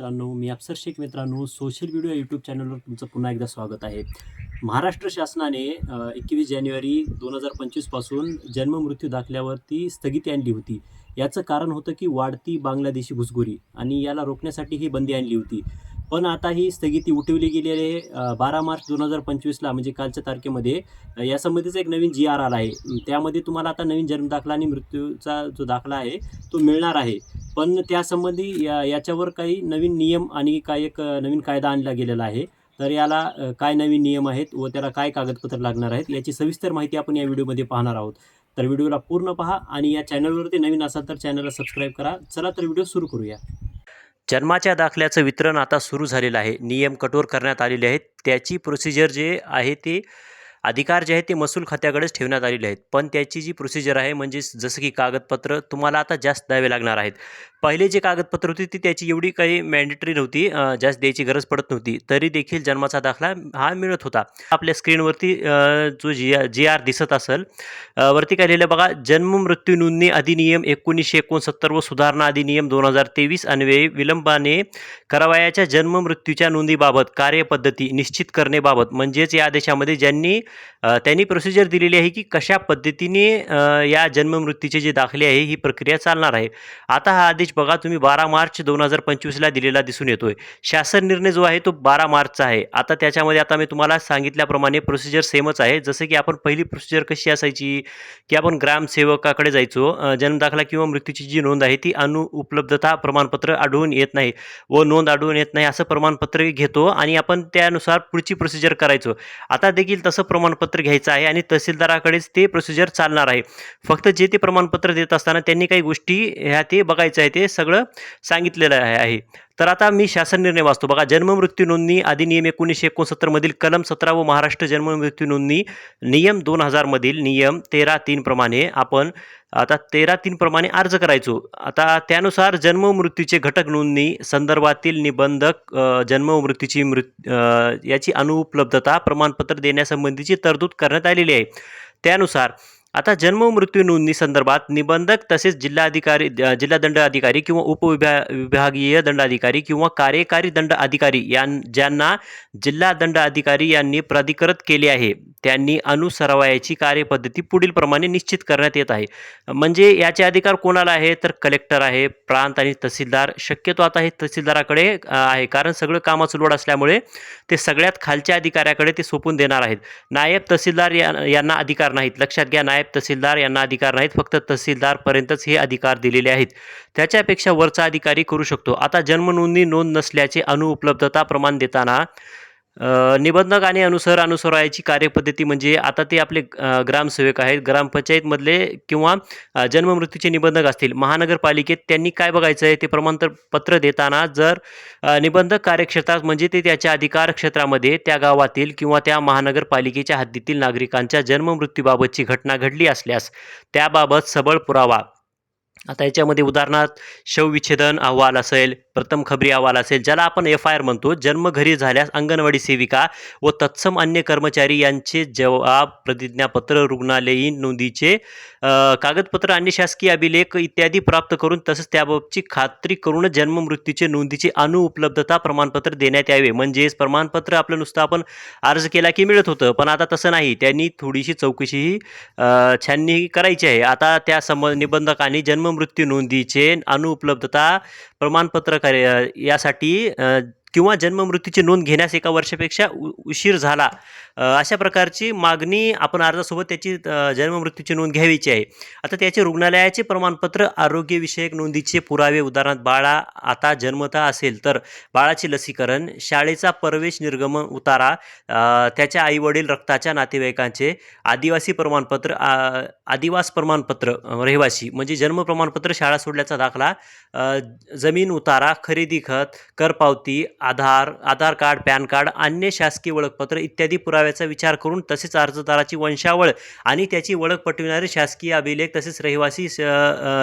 मित्रांनो मी अफसर शेख मित्रांनो सोशल मीडिया यूट्यूब चॅनलवर तुमचं पुन्हा एकदा स्वागत आहे. महाराष्ट्र शासनाने एकवीस जानेवारी दोन हजार पंचवीसपासून जन्ममृत्यू दाखल्यावरती स्थगिती आणली होती. याचं कारण होतं की वाढती बांगलादेशी घुसखोरी आणि याला रोखण्यासाठी ही बंदी आणली होती. पण आता ही स्थगिती उठवली गेली आहे. बारा मार्च दोन हजार पंचवीसला म्हणजे कालच्या तारखेमध्ये यासंबंधीचा एक नवीन जी आर आला आहे. त्यामध्ये तुम्हाला आता नवीन जन्मदाखला आणि मृत्यूचा जो दाखला आहे तो मिळणार आहे. पण त्यासंबंधी या याच्यावर काही नवीन नियम आणि काय एक नवीन कायदा आणला गेलेला आहे. तर याला काय नवीन नियम आहेत व त्याला काय कागदपत्र लागणार आहेत याची सविस्तर माहिती आपण या व्हिडिओमध्ये पाहणार आहोत. तर व्हिडिओला पूर्ण पहा आणि या चॅनलवरती नवीन असाल तर चॅनलला सबस्क्राईब करा. चला तर व्हिडिओ सुरू करूया. जन्माच्या दाखल्याचं वितरण आता सुरू झालेलं आहे. नियम कठोर करण्यात आलेले आहेत. त्याची प्रोसिजर जे आहे ते अधिकार जे आहेत ते महसूल खात्याकडेच ठेवण्यात आलेले आहेत. पण त्याची जी प्रोसिजर आहे म्हणजे जसं की कागदपत्र तुम्हाला आता जास्त द्यावे लागणार आहेत. पहिले जे कागदपत्र होती ती त्याची एवढी काही मॅन्डेटरी नव्हती जास्त द्यायची गरज पडत नव्हती. तरी देखील जन्माचा दाखला हा मिळत होता. आपल्या स्क्रीनवरती जो जी जी आर दिसत असेल वरती काय लिहिलं बघा जन्म मृत्यू नोंदणी अधिनियम एकोणीसशे एकोणसत्तर व सुधारणा अधिनियम दोन हजार तेवीस अन्वये विलंबाने करावयाच्या जन्म मृत्यूच्या नोंदीबाबत कार्यपद्धती निश्चित करणेबाबत म्हणजेच या आदेशामध्ये ज्यांनी त्यांनी प्रोसिजर दिलेली आहे की कशा पद्धतीने या जन्ममृत्यूचे जे दाखले आहे ही प्रक्रिया चालणार आहे. आता हा आदेश बघा तुम्ही बारा मार्च दोन हजार पंचवीसला दिलेला दिसून येतोय. शासन निर्णय जो आहे तो बारा मार्चचा आहे. आता त्याच्यामध्ये आता मी तुम्हाला सांगितल्याप्रमाणे प्रोसिजर सेमच आहे. जसं की आपण पहिली प्रोसिजर कशी असायची की आपण ग्रामसेवकाकडे जायचो जन्मदाखला किंवा मृत्यूची जी नोंद आहे ती अनु उपलब्धता प्रमाणपत्र आढळून येत नाही व नोंद आढळून येत नाही असं प्रमाणपत्र घेतो आणि आपण त्यानुसार पुढची प्रोसिजर करायचो. आता देखील तसं प्रमाणपत्र घ्यायचं आहे आणि तहसीलदाराकडेच ते प्रोसिजर चालणार आहे. फक्त जे ते प्रमाणपत्र देत असताना त्यांनी काही गोष्टी ह्या ते बघायचं आहे ते सगळं सांगितलेलं आहे. तर आता मी शासन निर्णय वाचतो. बघा जन्ममृत्यू नोंदणी अधिनियम एकोणीसशे एकोणसत्तरमधील कलम सतरा व महाराष्ट्र जन्ममृत्यू नोंदणी नियम दोन हजारमधील नियम तेरा तीनप्रमाणे आपण आता तेरा तीनप्रमाणे अर्ज करायचो. आता त्यानुसार जन्म मृत्यूचे घटक नोंदणी संदर्भातील निबंधक जन्म मृत्यूची मृत्यू याची अनुपलब्धता प्रमाणपत्र देण्यासंबंधीची तरतूद करण्यात आलेली आहे. त्यानुसार आता जन्म मृत्यू नोंदणी संदर्भात निबंधक तसेच जिल्हाधिकारी जिल्हा दंड अधिकारी किंवा उपविभा विभागीय दंडाधिकारी किंवा कार्यकारी दंड अधिकारी यां ज्यांना जिल्हा दंड अधिकारी यांनी प्राधिकृत केले आहे त्यांनी अनुसरवायची कार्यपद्धती पुढील प्रमाणे निश्चित करण्यात येत आहे. म्हणजे याचे अधिकार कोणाला आहे? तर कलेक्टर आहे प्रांत आणि तहसीलदार. शक्यतो आता हे तहसीलदाराकडे आहे कारण सगळं कामाचं लोड असल्यामुळे ते सगळ्यात खालच्या अधिकाऱ्याकडे ते सोपून देणार आहेत. नायब तहसीलदार यांना अधिकार नाहीत. लक्षात घ्या नायब तहसीलदार यांना अधिकार नाहीत फक्त तहसीलदारपर्यंतच हे अधिकार दिलेले आहेत. त्याच्यापेक्षा वरचा अधिकारी करू शकतो. आता जन्म नोंदणी नोंद नसल्याचे अनुपलब्धता प्रमाण देताना निबंधक आणि अनुसर अनुसरायची कार्यपद्धती म्हणजे आता ते आपले ग्रामसेवक आहेत. ग्रामपंचायतमधले किंवा जन्ममृत्यूचे निबंधक असतील. महानगरपालिकेत त्यांनी काय बघायचं आहे ते प्रमाणपत्र पत्र देताना जर निबंधक कार्यक्षेत्रात म्हणजे ते त्याच्या अधिकार क्षेत्रामध्ये त्या गावातील किंवा त्या महानगरपालिकेच्या हद्दीतील नागरिकांच्या जन्ममृत्यूबाबतची घटना घडली असल्यास त्याबाबत सबळ पुरावा. आता याच्यामध्ये उदाहरणार्थ शवविच्छेदन अहवाल असेल प्रथम खबरी अहवाल असेल ज्याला आपण एफ आय आर म्हणतो. जन्म घरी झाल्यास अंगणवाडी सेविका व तत्सम अन्य कर्मचारी यांचे जबाब प्रतिज्ञापत्र रुग्णालयीन नोंदीचे कागदपत्र आणि शासकीय अभिलेख इत्यादी प्राप्त करून तसंच त्याबाबतची खात्री करून जन्म मृत्यूचे नोंदीचे अनुपलब्धता प्रमाणपत्र देण्यात यावे. म्हणजेच प्रमाणपत्र आपलं नुसतं आपण अर्ज केला की मिळत होतं. पण आता तसं नाही. त्यांनी थोडीशी चौकशीही छाननी करायची आहे. आता त्या सम निबंधकांनी जन्ममृत्यू नोंदीचे अनुपलब्धता प्रमाणपत्र कार्य यासाठी किंवा जन्ममृत्यूची नोंद घेण्यास एका वर्षापेक्षा उ उशीर झाला. अशा प्रकारची मागणी आपण अर्जासोबत त्याची जन्ममृत्यूची नोंद घ्यावीची आहे. आता त्याचे रुग्णालयाचे प्रमाणपत्र आरोग्यविषयक नोंदीचे पुरावे उदाहरणार्थ बाळा आता जन्मता असेल तर बाळाचे लसीकरण शाळेचा प्रवेश निर्गमन उतारा त्याच्या आईवडील रक्ताच्या नातेवाईकांचे आदिवासी प्रमाणपत्र आ, आदिवास प्रमाणपत्र रहिवासी म्हणजे जन्म प्रमाणपत्र शाळा सोडल्याचा दाखला जमीन उतारा खरेदी खत करपावती Aadhaar Aadhaar card PAN card अन्य शासकीय ओळखपत्र इत्यादी पुराव्याचा विचार करून तसेच अर्जदाराची वंशावळ आणि त्याची ओळख पटविणारे शासकीय अभिलेख तसेच रहिवासी स-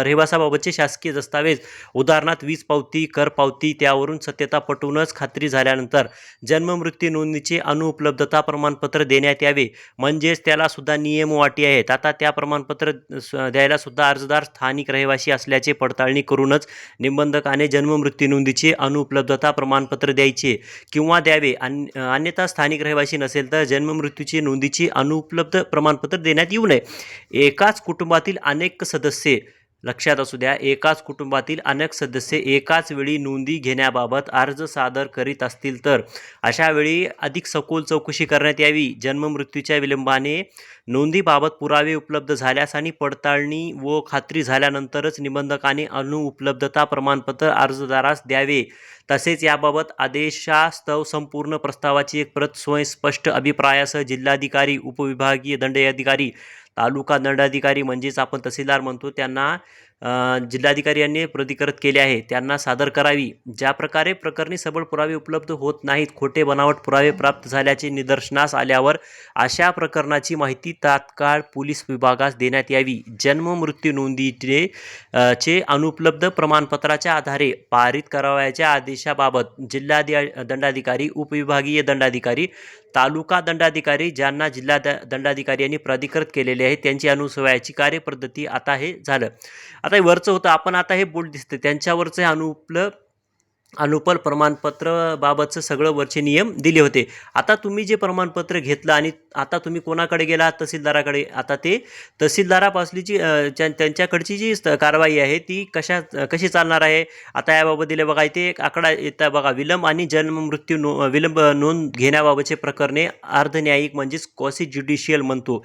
रहिवासाबाबतचे शासकीय दस्तावेज उदाहरणार्थ वीज पावती कर पावती त्यावरून सत्यता पटवूनच खात्री झाल्यानंतर जन्म मृत्यू नोंदणीचे अनुपलब्धता प्रमाणपत्र देण्यात यावे. म्हणजेच त्याला सुद्धा नियम वाटी आहेत. आता त्या प्रमाणपत्र स- द्यायला सुद्धा अर्जदार स्थानिक रहिवासी असल्याचे पडताळणी करूनच निबंधकाने जन्म मृत्यू नोंदीचे अनुपलब्धता प्रमाणपत्र द्यायचे किंवा द्यावे. अन- अन्यथा स्थानिक रहिवासी नसेल तर जन्म मृत्यूची नोंदीची अनुपलब्ध प्रमाणपत्र देण्यात येऊ नये. एकाच कुटुंबातील अनेक सदस्य लक्षात असू द्या एकाच कुटुंबातील अनेक सदस्य एकाच वेळी नोंदी घेण्याबाबत अर्ज सादर करीत असतील तर अशा वेळी अधिक सखोल चौकशी करण्यात यावी. जन्ममृत्यूच्या विलंबाने नोंदीबाबत पुरावे उपलब्ध झाल्यास आणि पडताळणी व खात्री झाल्यानंतरच निबंधकाने अनुपलब्धता प्रमाणपत्र अर्जदारास द्यावे. तसेच याबाबत आदेशास्तव संपूर्ण प्रस्तावाची एक प्रत स्वयंस्पष्ट अभिप्रायासह जिल्हाधिकारी उपविभागीय दंडाधिकारी तालुका दंडाधिकारी म्हणजेच आपण तहसीलदार म्हणतो त्यांना जिल्हाधिकारी यांनी प्रतिकृत केले आहे. त्यांना सादर करावी. ज्या प्रकारे प्रकरणी सबळ पुरावे उपलब्ध होत नाहीत खोटे बनावट पुरावे प्राप्त झाल्याचे निदर्शनास आल्यावर अशा प्रकरणाची माहिती तात्काळ पोलीस विभागास देण्यात यावी. जन्म मृत्यू नोंदीचे चे अनुपलब्ध प्रमाणपत्राच्या आधारे पारित करावयाच्या आदेशाबाबत जिल्हाधि दंडाधिकारी उपविभागीय दंडाधिकारी तालुका दंडाधिकारी ज्यांना जिल्हा द दंडाधिकारी यांनी प्राधिकृत केलेले आहे त्यांची अनुसवायची कार्यपद्धती आता हे झालं. आता हे वरचं होतं आपण आता हे बोट दिसतं त्यांच्यावरचं हे अनुपल अनुपल प्रमाणपत्र बाबतचं सगळं वरचे नियम दिले होते. आता तुम्ही जे प्रमाणपत्र घेतलं आणि आता तुम्ही कोणाकडे गेला तहसीलदाराकडे. आता ते तहसीलदारापासलीची जी त्यांच्याकडची जी कारवाई आहे ती कशा कशी चालणार आहे? आता याबाबत दिले बघा इथे एक आकडा येतं बघा विलंब आणि जन्म मृत्यू नो विलंब नोंद घेण्याबाबतचे प्रकरणे अर्धन्यायिक म्हणजेच कॉसी ज्युडिशियल म्हणतो.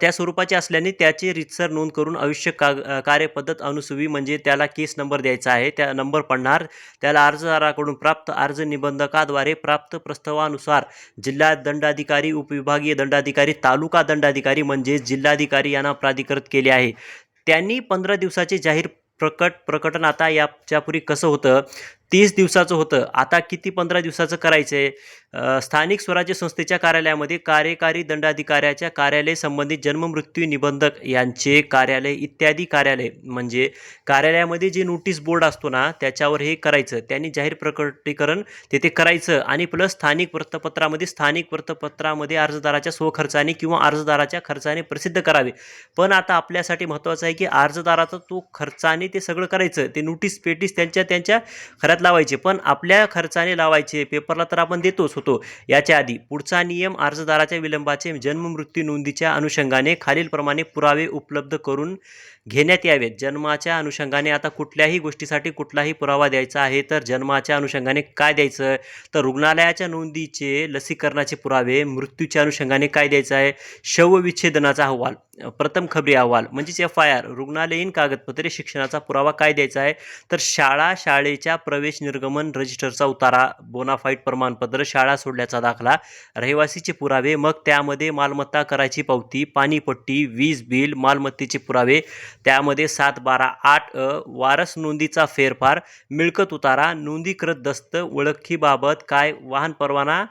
त्या स्वरूपाचे असल्याने त्याचे रितसर नोंद करून आयुष्य का कार्यपद्धत अनुसुवी म्हणजे त्याला केस नंबर द्यायचा आहे. त्या नंबर पडणार त्या त्याला अर्जदाराकडून प्राप्त अर्ज निबंधकाद्वारे प्राप्त प्रस्तावानुसार जिल्हा दंडाधिकारी उपविभागीय दंडाधिकारी तालुका दंडाधिकारी म्हणजेच जिल्हाधिकारी यांना प्राधिकृत केले आहे. त्यांनी पंधरा दिवसाचे जाहीर प्रकट प्रकटन आता याच्यापूर्वी कसं होतं? तीस दिवसाचं होतं. आता किती पंधरा दिवसाचं करायचं आहे स्थानिक स्वराज्य संस्थेच्या कार्यालयामध्ये कार्यकारी दंडाधिकाऱ्याच्या कार्यालय संबंधित जन्ममृत्यू निबंधक यांचे कार्यालय इत्यादी कार्यालय म्हणजे कार्यालयामध्ये जे नोटीस बोर्ड असतो ना त्याच्यावर हे करायचं. त्यांनी जाहीर प्रकटीकरण तेथे करायचं आणि प्लस स्थानिक वृत्तपत्रामध्ये स्थानिक वृत्तपत्रामध्ये अर्जदाराच्या स्वखर्चाने किंवा अर्जदाराच्या खर्चाने प्रसिद्ध करावे. पण आता आपल्यासाठी महत्त्वाचं आहे की अर्जदाराचा तो खर्चाने ते सगळं करायचं. ते नोटीस पेटीस त्यांच्या त्यांच्या खऱ्यात लावायचे पण आपल्या खर्चाने लावायचे. पेपरला तर आपण देतोच होतो. याच्या आधी पुढचा नियम अर्जदाराच्या विलंबाचे जन्म मृत्यू नोंदीच्या अनुषंगाने खालीलप्रमाणे पुरावे उपलब्ध करून घेण्यात यावेत. जन्माच्या अनुषंगाने आता कुठल्याही गोष्टीसाठी कुठलाही पुरावा द्यायचा आहे तर जन्माच्या अनुषंगाने काय द्यायचं? तर रुग्णालयाच्या नोंदीचे लसीकरणाचे पुरावे मृत्यूच्या अनुषंगाने काय द्यायचं आहे? शवविच्छेदनाचा अहवाल प्रथम खबरी अहवाल म्हणजेच एफ आय आर रुग्णालयीन कागदपत्रे शिक्षणाचा पुरावा काय द्यायचा आहे? तर शाळा शाळेच्या प्रवेश निर्गमन रजिस्टरचा उतारा बोनाफाईट प्रमाणपत्र शाळा सोडल्याचा दाखला रहिवासीचे पुरावे मग त्यामध्ये मालमत्ता करायची पावती पाणीपट्टी वीज बिल मालमत्तेचे पुरावे त्यामध्ये सात बारा आठ अ वारस नोंदीचा फेरफार मिळकत उतारा नोंदीकृत दस्त ओळखीबाबत काय वाहन परवाना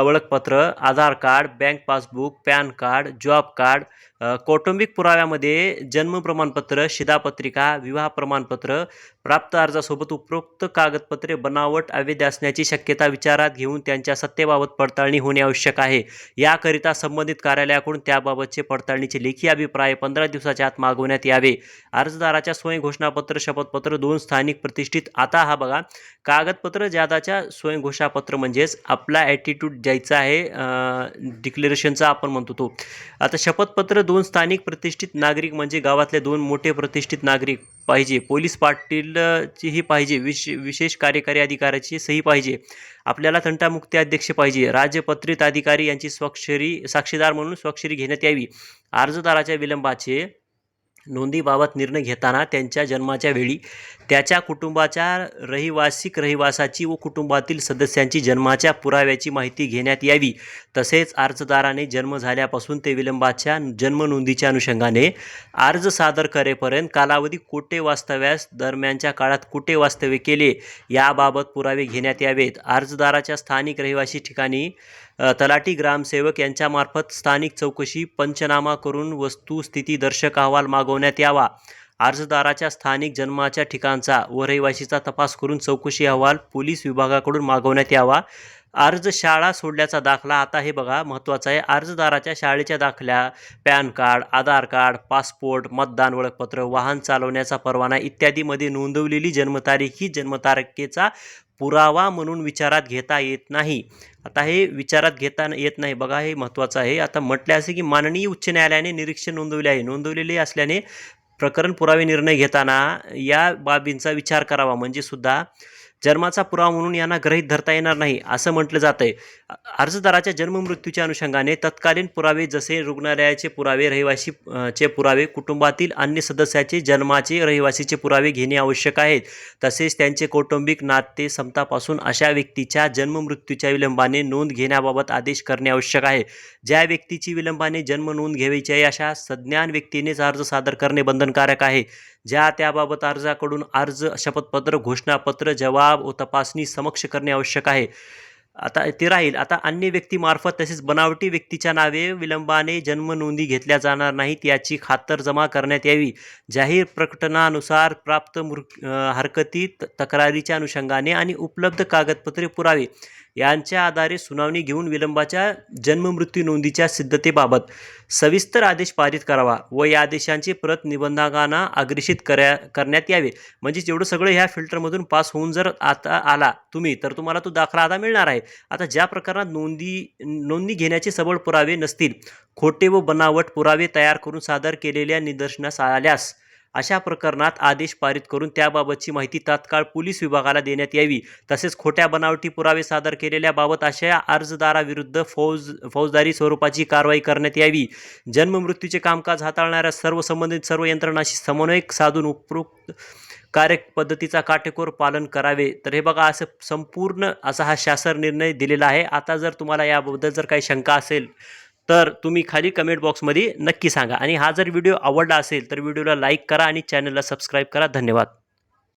ओळखपत्र Aadhaar card bank passbook PAN card job card कौटुंबिक पुराव्यामध्ये जन्म प्रमाणपत्र शिधापत्रिका विवाह प्रमाणपत्र प्राप्त अर्जासोबत उपरोक्त कागदपत्रे बनावट अवैध असण्याची शक्यता विचारात घेऊन त्यांच्या सत्तेबाबत पडताळणी होणे आवश्यक आहे. याकरिता संबंधित कार्यालयाकडून त्याबाबतचे पडताळणीचे लेखी अभिप्राय पंधरा दिवसाच्या आत मागवण्यात यावे. अर्जदाराच्या स्वयंघोषणापत्र शपथपत्र दोन स्थानिक प्रतिष्ठित. आता हा बघा कागदपत्र ज्यादाच्या स्वयंघोषणापत्र म्हणजेच आपला ॲटिट्यूड द्यायचा आहे डिक्लेरेशनचा आपण म्हणतो तो. आता शपथपत्र दोन स्थानिक प्रतिष्ठित नागरिक म्हणजे गावातले दोन मोठे प्रतिष्ठित नागरिक पाहिजे. पोलीस पाटीलचीही पाहिजे. विश विशेष कार्यकारी अधिकाऱ्याची सही पाहिजे. आपल्याला तंटामुक्ती अध्यक्ष पाहिजे. राज्यपत्रित अधिकारी यांची स्वाक्षरी साक्षीदार म्हणून स्वाक्षरी घेण्यात यावी. अर्जदाराच्या विलंबाचे नोंदीबाबत निर्णय घेताना त्यांच्या जन्माच्या वेळी त्याच्या कुटुंबाच्या रहिवासिक रहिवासाची व कुटुंबातील सदस्यांची जन्माच्या पुराव्याची माहिती घेण्यात यावी. तसेच अर्जदाराने जन्म झाल्यापासून ते विलंबाच्या जन्मनोंदीच्या अनुषंगाने अर्ज सादर करेपर्यंत कालावधी कुठे वास्तव्यास दरम्यानच्या काळात कुठे वास्तव्य केले याबाबत पुरावे घेण्यात यावेत. अर्जदाराच्या स्थानिक रहिवासी ठिकाणी तलाठी ग्रामसेवक यांच्यामार्फत स्थानिक चौकशी पंचनामा करून वस्तुस्थिती दर्शक अहवाल मागवण्यात यावा. अर्जदाराच्या स्थानिक जन्माच्या ठिकाणचा व रहिवाशीचा तपास करून चौकशी अहवाल पोलीस विभागाकडून मागवण्यात यावा. अर्ज शाळा सोडल्याचा दाखला आता हे बघा महत्त्वाचा आहे. अर्जदाराच्या शाळेच्या दाखल्या PAN card Aadhaar card passport मतदान ओळखपत्र वाहन चालवण्याचा परवाना इत्यादीमध्ये नोंदवलेली जन्मतारीख ही जन्मतारखेचा पुरावा म्हणून विचारात घेता येत नाही. आता हे विचारात घेता येत नाही. बघा हे महत्त्वाचं आहे. आता म्हटले असे की माननीय उच्च न्यायालयाने निरीक्षण नोंदवले आहे. नोंदवलेले असल्याने प्रकरण पुरावे निर्णय घेताना या बाबींचा विचार करावा. म्हणजे सुद्धा जन्माचा पुरावा म्हणून यांना ग्रहीत धरता येणार नाही असं म्हटलं जातं आहे अर्जदाराच्या जन्ममृत्यूच्या अनुषंगाने तत्कालीन पुरावे जसे रुग्णालयाचे पुरावे रहिवासी चे पुरावे कुटुंबातील अन्य सदस्याचे जन्माचे रहिवासीचे पुरावे घेणे आवश्यक आहेत. तसेच त्यांचे कौटुंबिक नाते समतापासून अशा व्यक्तीच्या जन्ममृत्यूच्या विलंबाने नोंद घेण्याबाबत आदेश करणे आवश्यक आहे. ज्या व्यक्तीची विलंबाने जन्म नोंद घ्यायची आहे अशा सज्ञान व्यक्तीनेच अर्ज सादर करणे बंधनकारक आहे. ज्या त्याबाबत अर्जाकडून अर्ज शपथपत्र घोषणापत्र जबाब व तपासणी समक्ष करणे आवश्यक आहे. आता ते राहील. आता अन्य व्यक्तीमार्फत तसेच बनावटी व्यक्तीच्या नावे विलंबाने जन्म नोंदी घेतल्या जाणार नाहीत याची खातर जमा करण्यात यावी. जाहीर प्रकटनानुसार प्राप्त मृ हरकती तक्रारीच्या अनुषंगाने आणि उपलब्ध कागदपत्रे पुरावे. यांच्या आधारे सुनावणी घेऊन विलंबाच्या जन्ममृत्यू नोंदीच्या सिद्धतेबाबत सविस्तर आदेश पारित करावा व या आदेशांची प्रत निबंधकांना अग्रेषित कर्या करण्यात यावे. म्हणजे जेवढं सगळं ह्या फिल्टरमधून पास होऊन जर आता आला तुम्ही तर तुम्हाला तो दाखला आता मिळणार आहे. आता ज्या प्रकरणात नोंदी नोंदणी घेण्याचे सबळ पुरावे नसतील खोटे व बनावट पुरावे तयार करून सादर केलेल्या निदर्शनास आल्यास अशा प्रकरणात आदेश पारित करून त्याबाबतची माहिती तात्काळ पोलीस विभागाला देण्यात यावी. तसेच खोट्या बनावटी पुरावे सादर केलेल्याबाबत अशा अर्जदाराविरुद्ध फौज फौजदारी स्वरूपाची कारवाई करण्यात यावी. जन्ममृत्यूचे कामकाज हाताळणाऱ्या सर्व संबंधित सर्व यंत्रणाशी समन्वय साधून उपरोक्त कार्यपद्धतीचा काटेकोर पालन करावे. तर हे बघा असं संपूर्ण असा हा शासन निर्णय दिलेला आहे. आता जर तुम्हाला याबद्दल जर काही शंका असेल तर तुम्ही खाली कमेंट बॉक्समध्ये नक्की सांगा. आणि हा जर व्हिडिओ आवडला असेल तर व्हिडिओला लाईक करा आणि चॅनलला सबस्क्राईब करा. धन्यवाद.